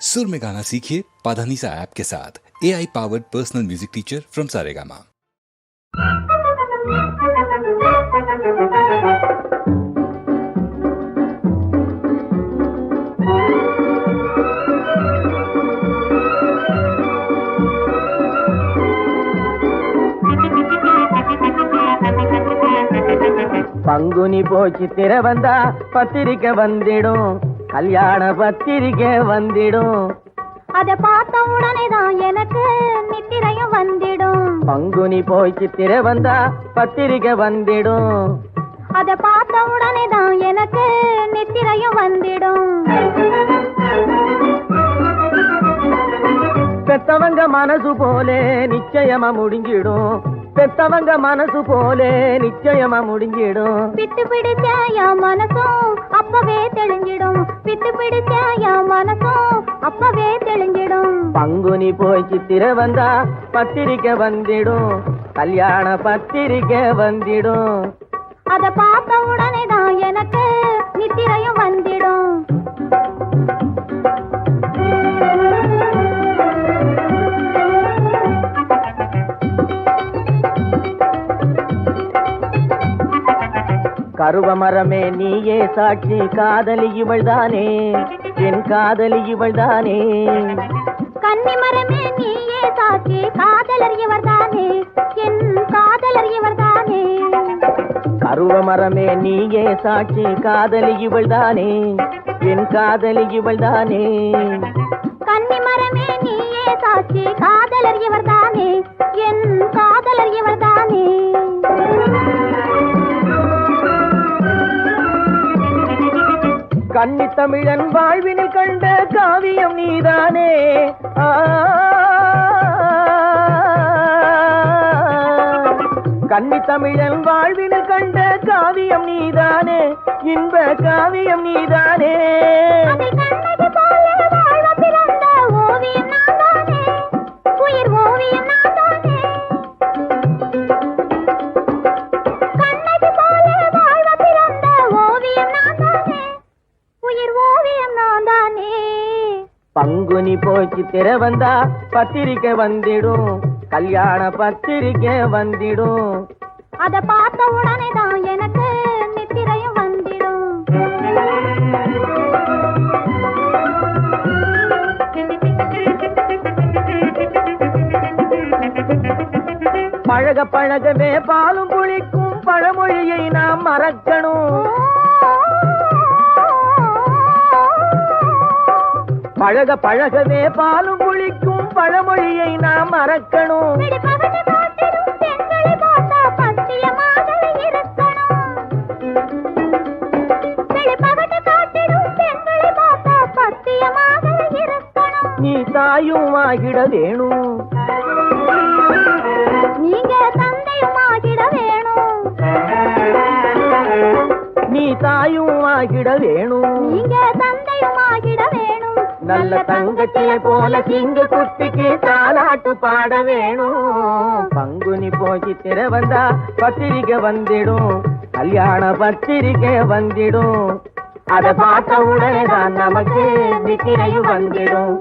सुर में गाना सीखिए पाधानीसा ऐप के साथ A I powered personal music teacher from Saregama Panguni போச்சு திற வந்தா பத்திரிக்கை வந்திடும் கல்யாண பத்திரிக்கை வந்திடும். அத பார்த்த உடனே தான் எனக்கு நித்திரையும் வந்திடும். பங்குனி போச்சு திற வந்தா பத்திரிக்கை வந்திடும். அத பார்த்த உடனே தான் எனக்கு நித்திரையும் வந்திடும். பெத்தவங்க மனசு போலே நிச்சயமா முடிஞ்சிடும். பெத்தவங்க மனசு போலே நிச்சயமா முடிஞ்சிடும். பித்து பிடிச்ச என் மனசும் அப்பவே தெளிஞ்சிடும். பித்து பிடிச்ச மனசும் அப்பவே தெளிஞ்சிடும். பங்குனி போச்சு திற வந்தா பத்திரிக்கை வந்திடும். கல்யாண பத்திரிக்கை வந்திடும். அத பார்த்த உடனே தான் எனக்கு கருவ மரமே நீயே சாட்சி. காதலி இவள்தானே. என் காதலி இவள்தானே. கன்னி மரமே நீயே சாட்சி. காதலர் இவர்தானே. என் காதலர் இவர்தானே. கருவ மரமே நீயே சாட்சி. காதலி இவள்தானே. என் காதலி இவள்தானே. கன்னி மரமே நீயே சாட்சி. காதலர் இவர்தானே கண்ணி தமிழன் வாழ்வினில் கண்ட காவியம் நீதானே. கண்ணி தமிழன் வாழ்வினில் கண்ட காவியம் நீதானே. இன்ப காவியம் நீதானே. பங்குனி போச்சு திற வந்தா பத்திரிக்கை வந்திடும். கல்யாண பத்திரிக்கை வந்திடும். அத பார்த்த உடனே தான் எனக்கு நித்திரையும் வந்திடும். பழக பழகவே பாலும் புளிக்கும் பழமொழியை நாம் மறக்கணும். பழக பழகவே பாலும் புளிக்கும் பழமொழியை நாம் மறக்கணும். நீ தாயும் ஆகிட வேணும். நீங்க தந்தையும் ஆகிட வேணும். நீ தாயும் ஆகிட வேணும். நீங்க தந்தையும் ஆகிட வேணும் நல்ல தங்கச்சியை போல திங்கு குட்டிக்கு தாலாட்டு பாட வேணும். பங்குனி போச்சு திற வந்தா பத்திரிக்கை வந்திடும். கல்யாண பத்திரிக்கை வந்திடும். அதை பார்த்த உடனே தான் நமக்கு நித்திரையும் வந்துடும்.